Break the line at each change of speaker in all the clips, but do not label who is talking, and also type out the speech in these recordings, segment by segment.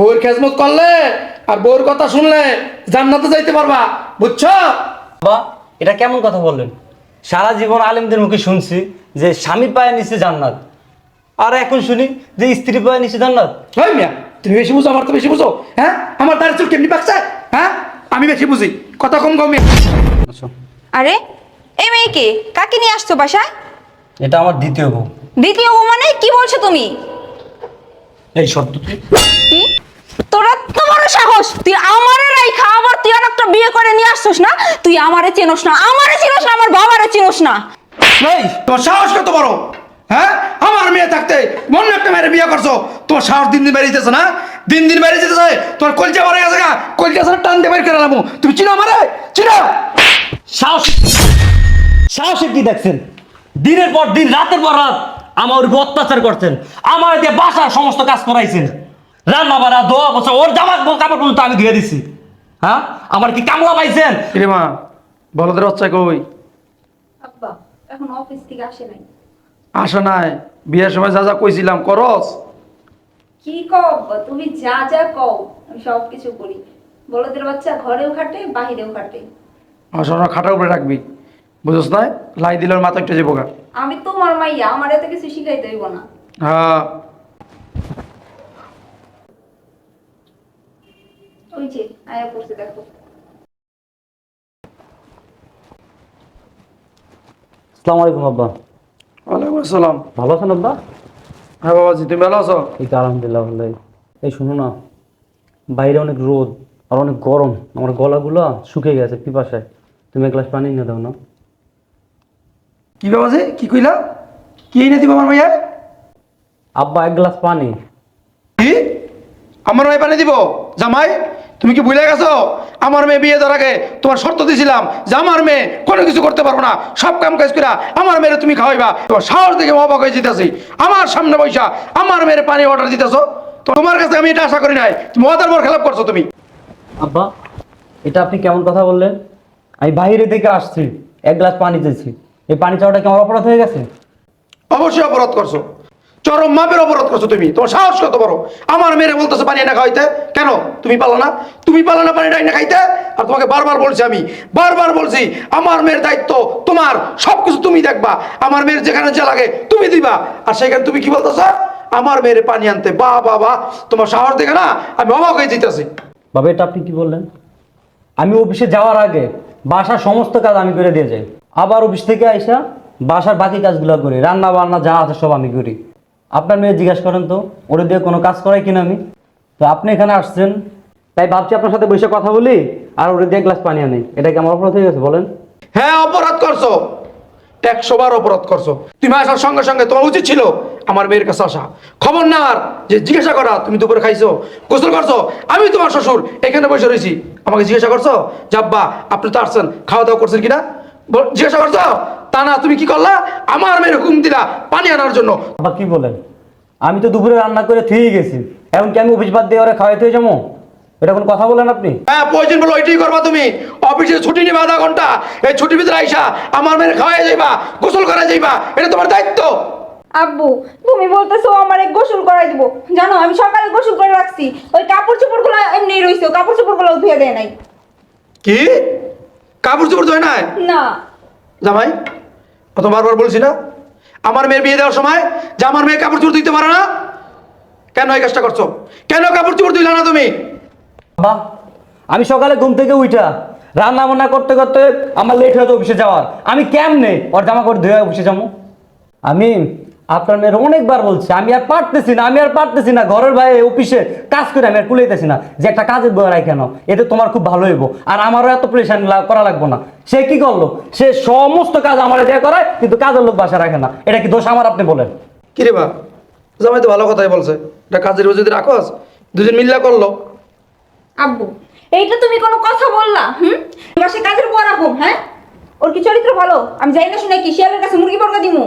বউয়ের খেজমত করলে আর বউয়ের কথা শুনলে জান্নাতে যাইতে পারবা বুঝছ?
বাবা এটা কেমন কথা বললেন? সারা জীবন আলেমদের মুখে শুনছি যে স্বামী পায়ে নিচে জান্নাত। আর এখন শুনি যে স্ত্রী পায়ে নিচে জান্নাত।
হয় মিয়া তুমি বেশি বুঝো আমার তো বেশি বুঝো হ্যাঁ? আমার দাঁড়িয়ে চুল কেমনি পাকছে হ্যাঁ? আমি বেশি বুঝি কথা কম কম মিয়া।
আচ্ছা।
আরে এই মেয়েকে কাকে নিয়ে আসছো বাসায়?
এটা আমার দ্বিতীয় বউ।
দ্বিতীয় বউ মানে? কি বলছো তুমি?
এই শব্দ তুই
কি? তোরা সাহস? তুই আমারে রাইখা, আবার তুই আর একটা বিয়ে করে নিয়ে আসছিস না? তুই আমারে চিনোস না, আমারে চিনোস না, আমার বাবারে চিনোস না।
এই তোমার সাহস কত বড়? হ্যাঁ? আমার মেয়ে থাকতে মনে একটা মেয়ের বিয়ে করছ। তোমার সাহস দিন দিন বেরিয়েছে না? দিন দিন বেরিয়ে যেতেছে। তোমার কলজা মরে গেছে গা। কলজা সারা টান দিয়ে বের করে আলামু তুমি চিনো আমারে? চিনো?
সাহস সাহসে কি দেখছেন? দিনের পর দিন, রাতের পর রাত আমার উপর অত্যাচার করছেন। আমার দিয়ে বাসার সমস্ত কাজ করাইছেন। রান্না বাড়া দোয়া বছর ওর জামা কাপড় পর্যন্ত আমি ধুয়ে দিছি। হ্যাঁ? আমার কি কামলা পাইছেন?
রে মা বলদের বাচ্চা কই?
আব্বা এখন অফিস থেকে আসে নাই।
আসা নাই। বিয়ের সময় যা যা কইছিলাম করস?
কি কও আব্বা? তুমি যা যা কও আমি সব কিছু করি। বলদের বাচ্চা ঘরেও খাটে বাহিরেও খাটে।
আসা না খাটার উপরে রাখবি। বুঝছ না লাই দিল মাথা একটা যাব গা
আমি তোমার মাইয়া আমার এত কিছু শিখাইতে হইব না।
হ্যাঁ।
ওই যে আয়া পড়ছে দেখো।
আসসালামু আলাইকুম আব্বা।
ওয়ালাইকুম আসসালাম।
ভালো আছেন আব্বা?
হ্যাঁ বাবাজি তুমি ভালো আছো?
এই তো আলহামদুলিল্লাহ ভালোই। এই শুনো না বাইরে অনেক রোদ আর অনেক গরম। আমার গলাগুলো শুকিয়ে গেছে পিপাসায়। তুমি এক গ্লাস পানি এনে দাও না।
কি বাবাজি কি কইলা? কি এনে দিব আমার ভাইয়া?
আব্বা এক গ্লাস পানি।
কি? আমার মেয়ে পানি দিব? জামাই? তুমি কি ভুলে গেছো? আমার মেয়ে বিয়ে দেওয়ার আগে তোমার শর্ত দিয়েছিলাম যে আমার মেয়ে কোনো কিছু করতে পারব না। সব কাম কাজ করে আমার মেয়ের তুমি খাওয়াইবা। তোমার সাহস দেখে অবাক হয়ে যেতেছি আমার সামনে বৈশা আমার মেয়ের পানি অর্ডার দিতেছো? তো তোমার কাছে আমি এটা আশা করি নাই। তুমি ওদের বর খেলাপ করছ তুমি।
আব্বা এটা আপনি কেমন কথা বললেন? আমি বাইরে থেকে আসছি এক গ্লাস পানি চেয়েছি এই পানি চাওয়াটা কি আমার অপরাধ হয়ে গেছে?
অবশ্যই অপরাধ করছ। চরম মাপের অপরাধ করছ তুমি। তোমার সাহস কত বড়? আমার মেয়ের বলতেছো, পানি না খাইতে কেন? তুমি পালো না? তুমি পালো না পানিটা না খাইতে? আর তোমাকে বারবার বলছি আমি, বারবার বলছি, আমার মেয়ের দায়িত্ব তোমার, সবকিছু তুমি দেখবা। আমার মেয়ের যেখানে যা লাগে তুমি দিবা। আর সেখানে তুমি কি বলতেছো? আমার মেয়ের পানি আনতে। বাহ বাহ তোমার সাহস দেখে না? আমি অবাক হয়ে যেতেছি
বাবা, এটা আপনি কি বললেন? আমি অফিসে যাওয়ার আগে বাসার সমস্ত কাজ আমি করে দিয়ে যাই। আবার অফিস থেকে আইসা বাসার বাকি কাজগুলো করি। রান্না বান্না যা আছে সব আমি করি। আপনার মেয়ে জিজ্ঞাসা করেন তো, ওরে দিয়ে কোনো কাজ করাই কিনা আমি? তো আপনি এখানে আসছেন, তাই ভাবছি আপনার সাথে বসে কথা বলি, আর ওরে দিয়ে গ্লাস পানি আনি। এটা কি আমার অপরাধ হয়ে গেছে, বলেন।
হ্যাঁ অপরাধ করছ। অপরাধ করছ। তুমি আসার সঙ্গে সঙ্গে তোমার উচিত ছিল আমার মেয়ের কাছে আসা। খবর নেওয়ার যে জিজ্ঞাসা করা, তুমি দুপুরে খাইছো, গোসল করছ, আমি তোমার শ্বশুর, এখানে বসে রয়েছি। আমাকে জিজ্ঞাসা করছ যাব্বা আপনি তো আসছেন, খাওয়া দাওয়া করছেন কিনা? জিজ্ঞাসা করছ? তা না তুমি কি করলা? আমার মেয়ের হুকুম দিলা পানি আনার জন্য।
আবার কি বলেন? আমি তো দুপুরে রান্না করে থুয়ে গেছি। এখন কি আমি অফিস বাদ দিয়ে ওরা খাওয়াইতে হয়ে যাব? এটা কোনো কথা বলেন আপনি?
হ্যাঁ প্রয়োজন বলে ওইটাই করবা তুমি। অফিসে ছুটি নিবে আধা ঘণ্টা। এই ছুটির ভিতরে আইসা আমার মেয়ের খাওয়াই যাইবা গোসল করা যাইবা এটা তোমার দায়িত্ব।
আব্বু তুমি বলতেছো আমার গোসল করাই দিব। জানো আমি সকালে গোসল করে রাখছি। ওই কাপড় চোপড়গুলো এমনি রইছে কাপড় চোপড়গুলো ধুয়ে দেয় নাই।
কি? কাপড় চোপড় ধোয় নাই?
না।
জামাই কত বারবার বলছি না? আমার মেয়ের বিয়ে দেওয়ার সময় যে আমার মেয়ে কাপড় চোপড় দিতে পারে না? কেন এই কাজটা করছ? কেন কাপড় চোপড় দিলে না তুমি?
বাবা, আমি সকালে ঘুম থেকে উঠা রান্না বান্না করতে করতে আমার লেট হয়ে অফিসে যাওয়ার। আমি কেমনে ওর জামা করে ধুয়ে অফিসে যাব? আমি আপনার মেয়ের অনেকবার বলছে আমি আর পারতেছি না আমি আর পারতেছি না ঘরের বাইরে অফিসে কাজ করে আমি আর কুলাইতেছি না। যে একটা কাজের বই রাই কেন? এতে তোমার খুব ভালো হইব। আর আমারও এত প্রেশান করা লাগবো না। সে কি করল? সে সমস্ত কাজ আমার দিয়ে করায় কিন্তু কাজের লোক বাসা রাখে না। এটা কি দোষ আমার আপনি বলেন?
কি রে বা? জামাই তো ভালো কথাই বলছে। এটা কাজের যদি রাখোস দুজন মিল্লা করল।
আব্বু এইটা তুমি কোনো কথা বললা হুম? সে কাজের বড় রাখো হ্যাঁ? ওর কি চরিত্র ভালো? আমি যাই না শুনে কি শিয়ালের কাছে মুরগি বর্গা দিমু?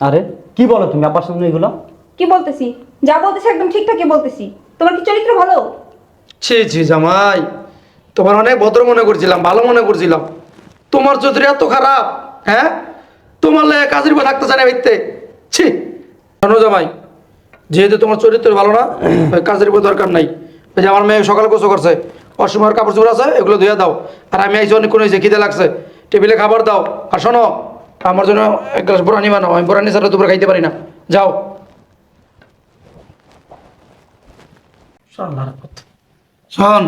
আরে কি বলো তুমি আব্বার সামনে এগুলো?
কি বলতেছি? যা বলতেছি একদম ঠিকঠাকই বলতেছি। তোমার কি চরিত্র ভালো?
ছি ছি জামাই তোমার অনেক ভদ্র মনে করছিলাম ভালো মনে করছিলাম। তোমার চৌধুরী এত খারাপ হ্যাঁ? তোমার লেগে কাজের বউ থাকতে চায় না ভিত্তে ছি শোনো জামাই যেহেতু তোমার চরিত্র ভালো না ওই কাজের উপর দরকার নাই। ওই যে আমার মেয়ে সকালে গোসল করছে অসময়ের কাপড় চোপড় আছে এগুলো ধুয়ে দাও। আর আমি অনেক কোনো খিদে লাগছে টেবিলে খাবার দাও। আর শোনো আমার জন্য এক গ্লাস বোরানি বানাও আমি বোরানি ছাড়া দুপুরে খাইতে পারি না। যাও। শোন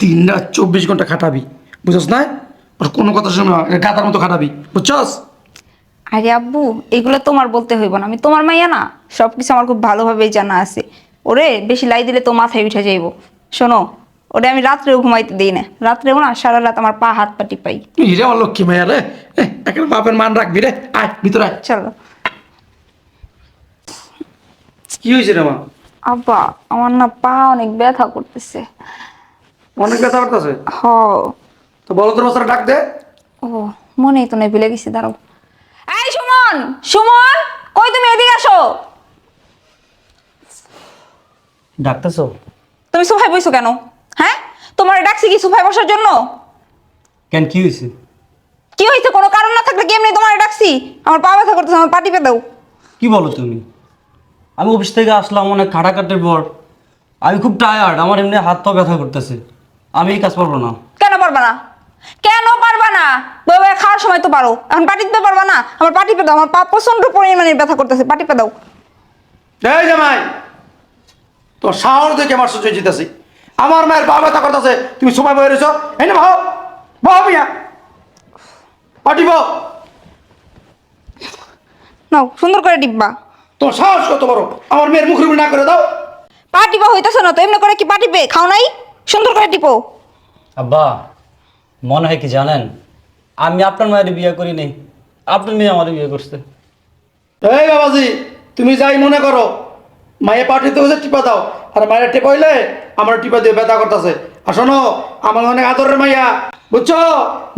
তিন রাত চব্বিশ ঘণ্টা খাটাবি বুঝছস না? ওর কোনো কথা শুনে না গাদার মতো খাটাবি বুঝছস?
আরে আব্বু এগুলো তোমার বলতে হইব না আমি তোমার মাইয়া না সব কিছু আমার খুব ভালোভাবেই জানা আছে। ওরে বেশি লাই দিলে তো মাথায় উঠে যাইব। শোনো ওরে আমি রাত্রেও ঘুমাইতে দিই না। রাত্রেও না সারা রাত আমার পা হাত পাটি পাই
হিরে আমার লক্ষ্মী মাইয়া রে এখন বাপের মান রাখবি রে। আয় ভিতরে আয়।
চলো।
কি হয়েছে রে মা?
আব্বা আমার না পা অনেক ব্যথা করতেছে।
অনেক ব্যথা করতেছে?
হ।
তো বলো তোর বাচ্চারা ডাক দে।
ও মনেই তো নেই ভুলে গেছি দাঁড়াও। এই সুমন সুমন কই তুমি এদিকে আসো?
ডাকতেছো?
তুমি সোফায় বইছো কেন? হ্যাঁ? তোমার ডাকছি কি সোফায় বসার জন্য?
কেন কি হয়েছে?
কি হয়েছে? কোনো কারণ না থাকলে কি এমনি তোমার ডাকছি। আমার পা ব্যথা করতেছে আমার পাটি পে দাও।
কি বলো তুমি? আমি অফিস থেকে আসলাম অনেক খাটাখাটের পর। আমি খুব টায়ার্ড আমার এমনি হাত পা ব্যথা করতেছে। আমি এই কাজ পারব না।
কেন পারবা না? কেন পারবা না? বই বই খাওয়ার সময় তো পারো। এখন পাটি দিতে পারবা না? আমার পাটি পে দাও আমার পা প্রচণ্ড পরিমাণে ব্যথা করতেছে পাটি পে দাও।
এই জামাই তোর সাহস দেখে আমার সহ্য জিতেছি আমার মায়ের বাবা ব্যথা করতেছে। তুমি সময় বয়ে রয়েছ। এই না ভাও ভাও মিয়া। পাঠিব।
নাও সুন্দর করে ডিব্বা
তোর সাহস কত বড়? আমার মেয়ের মুখের না করে দাও।
পা টিপা হইতেছে না তো এমনি করে কি পা টিপে খাও নাই? সুন্দর করে টিপো।
আব্বা মনে হয় কি জানেন? আমি আপনার মায়ের বিয়ে করি নাই। আপনার মেয়ে আমার বিয়ে করছে।
এই বাবাজি তুমি যাই মনে করো। মায়ে পাঠিতে হয়েছে টিপা দাও। আর মায়ের টিপা হইলে আমার টিপা দিয়ে ব্যথা করতেছে। আর শোনো, আমার অনেক আদরের মাইয়া। বুঝছ?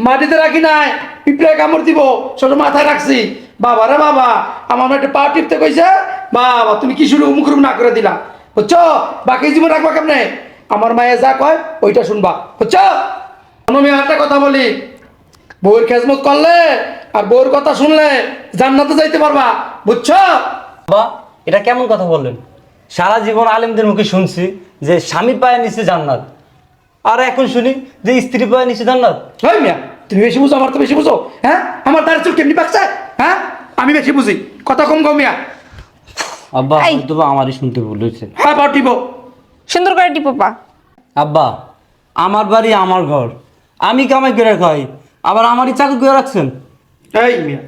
মাটিতে রাখি নাই পিঁপড়ে কামড় দিব, ছোট মাথায় রাখছি। বাবা রে বাবা, আমার একটা পা টিপতে কইছে, বাবা, তুমি কি শুরু মুখ না করে দিলা? বুঝছ? বাকি জীবন রাখবা কেমনে? আমার মায়ে যা কয়, ওইটা শুনবা। বুঝছ? আমি একটা কথা বলি। বউয়ের খেজমত করলে আর বউয়ের কথা শুনলে জান্নাতে যাইতে পারবা। বুঝছ?
বাবা, এটা কেমন কথা বললেন? সারা জীবন আলেমদের মুখে শুনছি যে স্বামী পায়ে নিচে জান্নাত। আর এখন শুনি যে স্ত্রী পায়ে নিচে জান্নাত।
হয় মিয়া তুমি বেশি বুঝো আমার তো বেশি বুঝো হ্যাঁ? আমার তার চুল কেমনি পাকছে হ্যাঁ? আমি বেশি বুঝি কথা কম কম মিয়া।
আব্বা
এই।
হয়তো বা আমারই শুনতে ভুল হয়েছে।
হ্যাঁ পাঠিব
সুন্দর করে টিপো পা।
আব্বা আমার বাড়ি আমার ঘর। আমি কামাই করে খাই আবার আমারই চাকরি করে রাখছেন।
এই মিয়া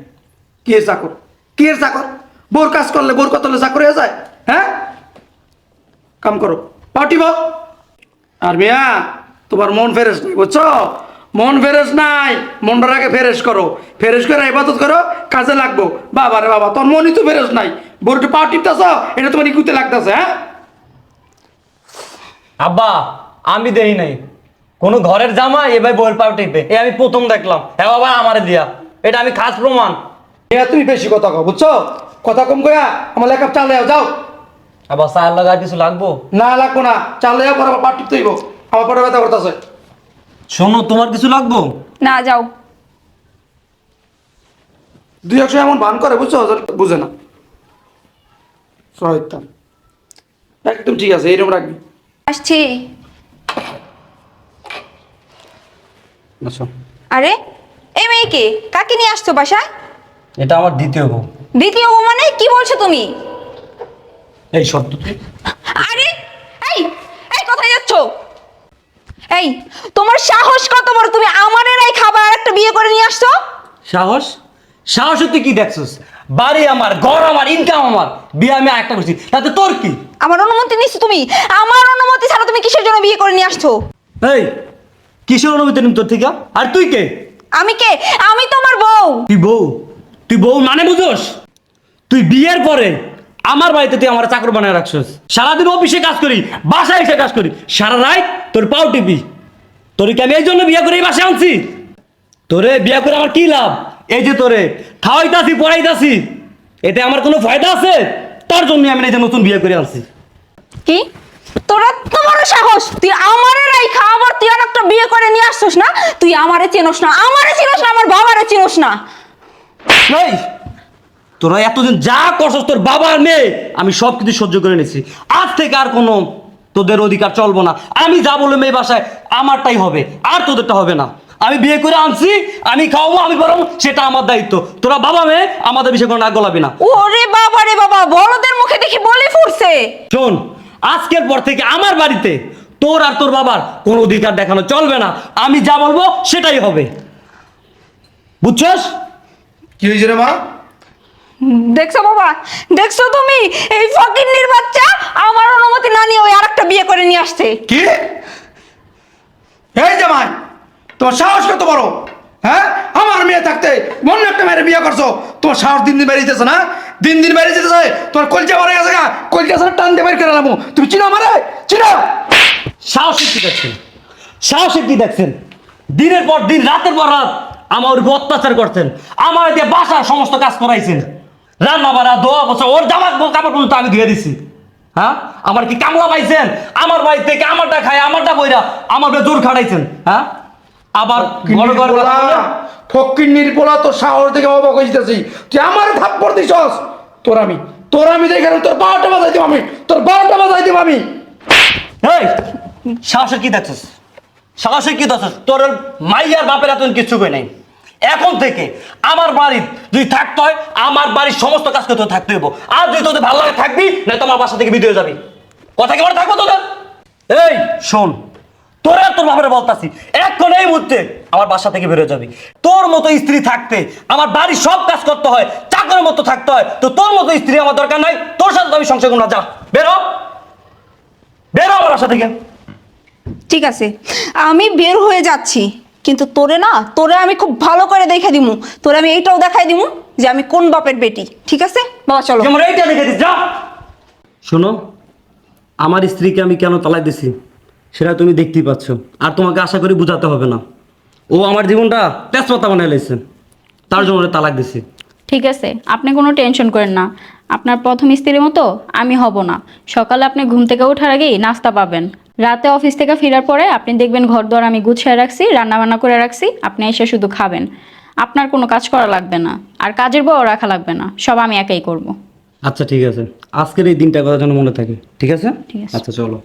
কে চাকর? কে চাকর? বোর কাজ করলে বোর কথা হলে চাকর হয়ে যায় হ্যাঁ? কাম করো। পাঠিব আর মিয়া তোমার মন ফেরেস নাই বুঝছ? মন ফেরেস নাই মনটাকে ফেরেস করো। ফেরেস করে ইবাদত করো কাজে লাগবো। বাবা রে বাবা তোর মনই তো ফেরেস নাই। বোরটা পা টিপতেছ এটা তোমার ইকুতে লাগতেছে হ্যাঁ?
আব্বা আমি দেই নাই। কোনো ঘরের জামা এবার বইয়ের পাও টিপে। এ আমি প্রথম দেখলাম। হ্যাঁ বাবা আমারে দিয়া। এটা আমি খাস প্রমাণ।
এ তুমি বেশি কথা কও বুঝছ? কথা কম কয়া আমার লেখা চালে যাও।
আবার লাগা কিছু লাগবো?
না লাগবো না। পরে আবার পা টিপতে হইব। আমার পরে ব্যথা করতেছে।
শোনো তোমার কিছু লাগবো?
না যাও।
দুই একশো এমন ভান করে বুঝছ? বুঝে না। শয়তান। একদম ঠিক আছে এইরকম রাখবি।
আসছি।
আচ্ছা।
আরে এই মেয়েকে কাকে নিয়ে আসছো বাসায়?
এটা আমার দ্বিতীয় বউ।
দ্বিতীয় বউ মানে? কি বলছো তুমি?
এই তুই।
আরে এই এই কোথায় যাচ্ছ? এই তোমার সাহস কত বড়? তুমি আমাদের এই খাবার একটা বিয়ে করে নিয়ে আসছো?
সাহস? সাহস তুই কি দেখছিস? বাড়ি আমার ঘর আমার ইনকাম আমার। বিয়ে আমি একটা করছি। তাতে তোর কি?
আমার অনুমতি নিচ্ছ তুমি? আমার অনুমতি ছাড়া তুমি কিসের জন্য বিয়ে করে নিয়ে আসছো?
এই কিসের অনুমতি নিম তোর থেকে? আর তুই কে?
আমি কে? আমি তোমার বউ।
তুই বউ? তুই বউ মানে বুঝোস? তুই বিয়ের পরে আমার বাড়িতে তুই আমার চাকর বানায় রাখছিস। সারাদিন অফিসে কাজ করি বাসায় এসে কাজ করি। সারা রাত তোর পাও টিপি। তোর কি আমি এই জন্য বিয়ে করে এই বাসায় আনছি? তোরে বিয়ে করে আমার কি লাভ? এই যে তোরে খাওয়াইতাছি পড়াইতাছি। এতে আমার কোনো ফায়দা আছে? তার জন্য আমি এই যে নতুন বিয়ে করে আনছি।
কি? তোরা তো বড় সাহস! তুই আমারে রাইখা আবার তুই আর একটা বিয়ে করে নিয়ে আসছিস না? তুই আমারে চেনস না আমারে চিনস না আমার বাবারে চিনস না।
এই! তোরা এতদিন যা করছস তোর বাবার মেয়ে আমি সব কিছু সহ্য করে নিয়েছি। আজ থেকে আর কোনো তোদের অধিকার চলবো না। আমি যা বলব মেয়ে বাসায় আমারটাই হবে আর তোদেরটা হবে না। আমি বিয়ে করে আনছি আমি খাওয়াবো আমি বরং সেটা আমার দায়িত্ব। তোরা বাবা মেয়ে আমাদের বিষয়ে কোনো নাক গলাবি না।
ওরে বাবা রে বাবা বড়দের মুখে দেখি বলে ফুটছে।
শোন আজকের পর থেকে আমার বাড়িতে তোর আর তোর বাবার কোনো অধিকার দেখানো চলবে না। আমি যা বলব সেটাই হবে। বুঝছস?
কি হয়েছে রে মা?
দেখছ বাবা? দেখছ তুমি? এই ফকিন্নির বাচ্চা আমার অনুমতি না নিয়ে ওই আরেকটা বিয়ে করে নিয়ে আসছে।
কি? এই জামাই তোমার সাহস কত বড়? হ্যাঁ? আমার মেয়ে থাকতে মনে একটা মেয়ের বিয়ে করছ। তোমার সাহস দিন দিন বেরিয়ে যেতেছে না? দিন দিন বেরিয়ে যেতেছে তোমার কলজা ভরে গেছে গা। কলজা সারা টান দিয়ে বের করে এলাম তুমি চিনো আমারে? চিনো?
সাহসে কি দেখছেন? সাহসে কি দেখছেন? দিনের পর দিন, রাতের পর রাত আমার উপর অত্যাচার করছেন। আমার দিয়ে বাসার সমস্ত কাজ করাইছেন। রান্না বাড়া দোয়া বছর ওর জামা কাপড় পর্যন্ত আমি ধুয়ে দিছি। হ্যাঁ? আমার কি কামলা পাইছেন? আমার বাড়ি থেকে আমারটা খায় আমারটা বইরা আমার জোর খাটাইছেন। হ্যাঁ? আবার কথা বলে,
ফকিন্নির পোলা তোর সাহস দেখে অবাক যেতেছি তুই আমার থাপ্পড় দিছস? তোর আমি। তোর আমি দেখে তোর বারোটা বাজাই দিব আমি। তোর বারোটা বাজাই দিব আমি।
এই সাহসে কি দেখছিস? সাহসে কি দেখছিস? তোর মাইয়ার বাপের এত কিছু কই নাই। এখন থেকে আমার বাড়ির যদি থাকতে হয়, আমার বাড়ির সমস্ত কাজ করতে থাকতে হইব। আর যদি তোদের ভালো লাগে থাকবি না তোমার বাসা থেকে বিদে যাবি। কথা কি থাকব তোদের? এই, শোন, তোর তোর বাপের বলতাছি, এখন এই মুহূর্তে আমার বাসা থেকে বেরোয় যাবি। তোর মতো স্ত্রী থাকতে, আমার বাড়ির সব কাজ করতে হয়, চাকরের মতো থাকতে হয়, তো তোর মতো স্ত্রী আমার দরকার নাই, তোর সাথে আমি সংসার করব না, যা, বেরো বেরো আমার বাসা থেকে।
ঠিক আছে, আমি বের হয়ে যাচ্ছি। কিন্তু তোরে না তোরে আমি খুব ভালো করে দেখে দিমু। তোরে আমি এইটাও দেখাই দিমু যে আমি কোন বাপের বেটি ঠিক আছে? বাবা চলো।
যেমন এইটা দিস যা। শোনো আমার স্ত্রীকে আমি কেন তালাক দিছি সেটা তুমি দেখতেই পাচ্ছ আর তোমাকে আশা করি বোঝাতে হবে না। ও আমার জীবনটা তেজপাতা বানাই লাইছে তার জন্য ওরে তালাক দিছি।
ঠিক আছে আপনি কোনো টেনশন করেন না। আপনার প্রথম স্ত্রীর মতো আমি হব না। সকালে আপনি ঘুম থেকে ওঠার আগেই নাস্তা পাবেন। রাতে অফিস থেকে ফেরার পরে আপনি দেখবেন ঘর দর আমি গুছিয়ে রাখছি রান্নাবান্না করে রাখছি আপনি এসে শুধু খাবেন। আপনার কোনো কাজ করা লাগবে না আর কাজের বউ রাখা লাগবে না সব আমি একাই করব।
আচ্ছা ঠিক আছে। আজকের এই দিনটা কথা যেন মনে থাকে ঠিক আছে?
ঠিক আছে।
আচ্ছা চলো।